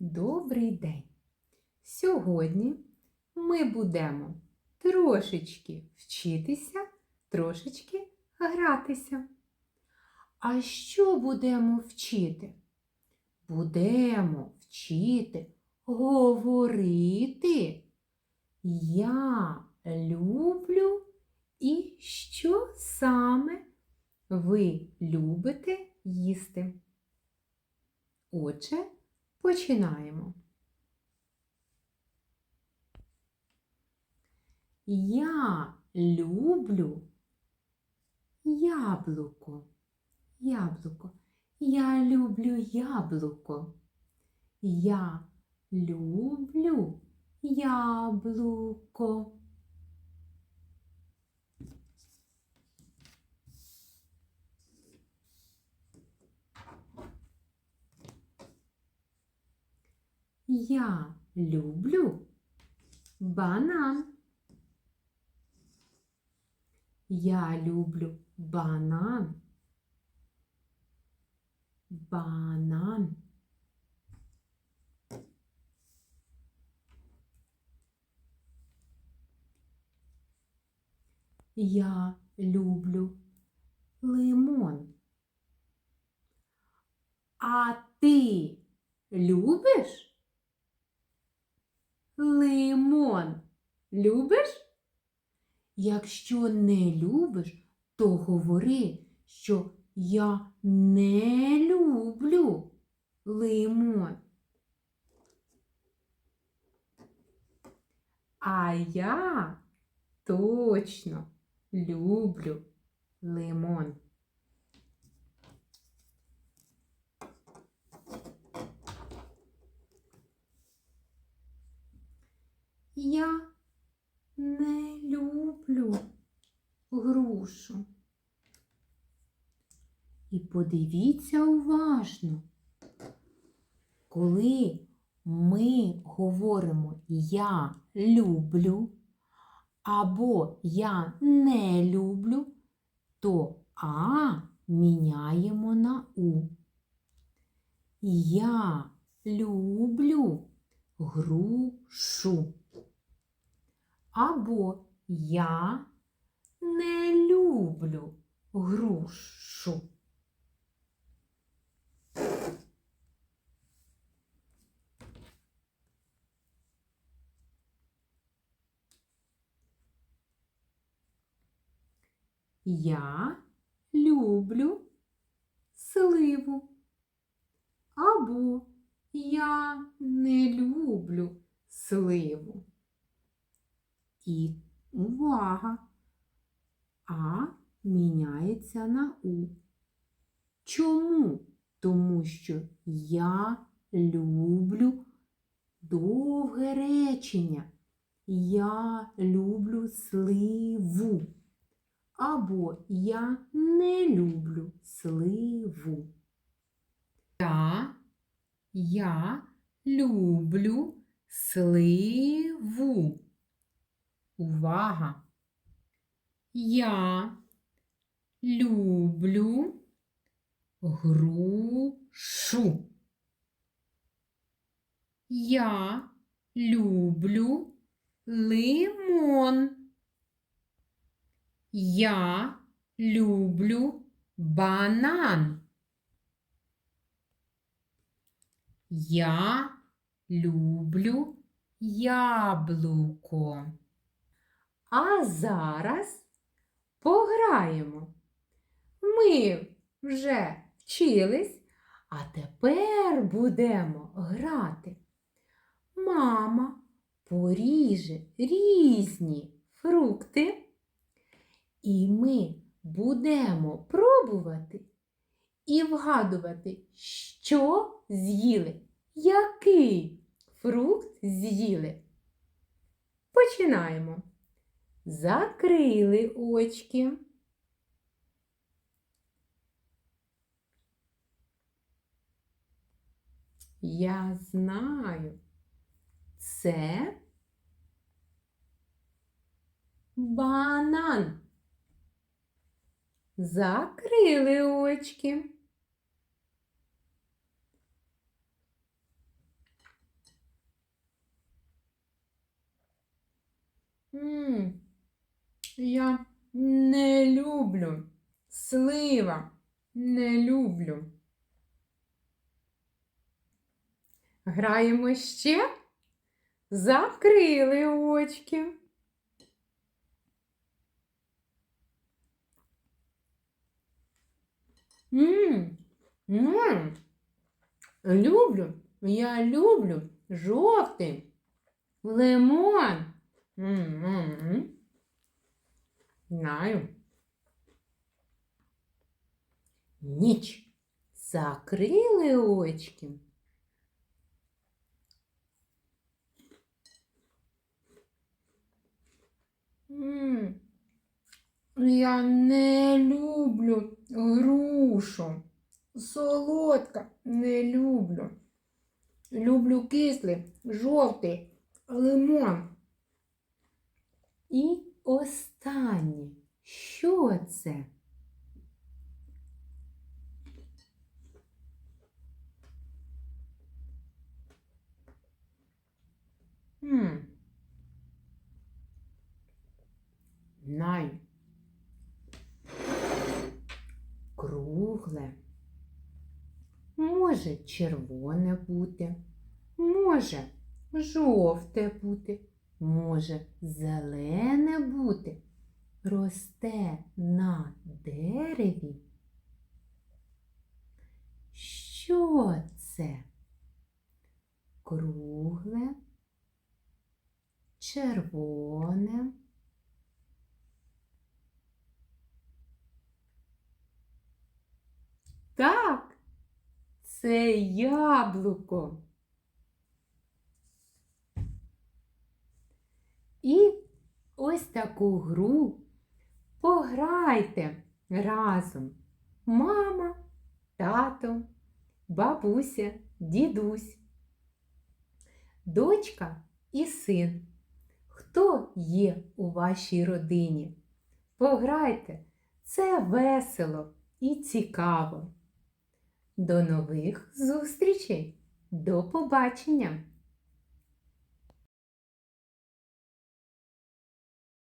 Добрий день! Сьогодні ми будемо трошечки вчитися, трошечки гратися. А що будемо вчити? Будемо вчити говорити. Я люблю і що саме ви любите їсти. Отже, починаємо. Я люблю яблуко. Яблуко. Я люблю яблуко. Я люблю яблуко. Я люблю банан. Я люблю банан. Банан. Я люблю лимон. А ти любиш? Лимон любиш? Якщо не любиш, то говори, що я не люблю лимон. А я точно люблю лимон. Я не люблю грушу. І подивіться уважно, коли ми говоримо я люблю або я не люблю, то А міняємо на У. Я люблю грушу. Або я не люблю грушу. Я люблю сливу. Або я не люблю сливу. І увага! А міняється на У. Чому? Тому що я люблю довге речення. Я люблю сливу. Або я не люблю сливу. Я, я люблю сливу. Увага! Я люблю грушу. Я люблю лимон. Я люблю банан. Я люблю яблуко. А зараз пограємо. Ми вже вчились, а тепер будемо грати. Мама поріже різні фрукти, і ми будемо пробувати і вгадувати, що з'їли, який фрукт з'їли. Починаємо закрили очки. Я знаю, це банан. Закрили очки. Ммм. Я не люблю. Слива. Не люблю. Граємо ще. Закрили очки. М, м, Люблю, я люблю жовтий лимон. М-м-м. Знаю. Ніч. Закрили очки. Я не люблю грушу. Солодка не люблю. Люблю кислий, жовтий, лимон. І останнє. Що це? Хм. Знаю. Кругле. Може червоне бути, може жовте бути, може зелене бути. Росте на дереві. Що це? Кругле, червоне. Так, це яблуко. І ось таку гру пограйте разом. Мама, тато, бабуся, дідусь, дочка і син. Хто є у вашій родині? Пограйте, це весело і цікаво. До нових зустрічей! До побачення!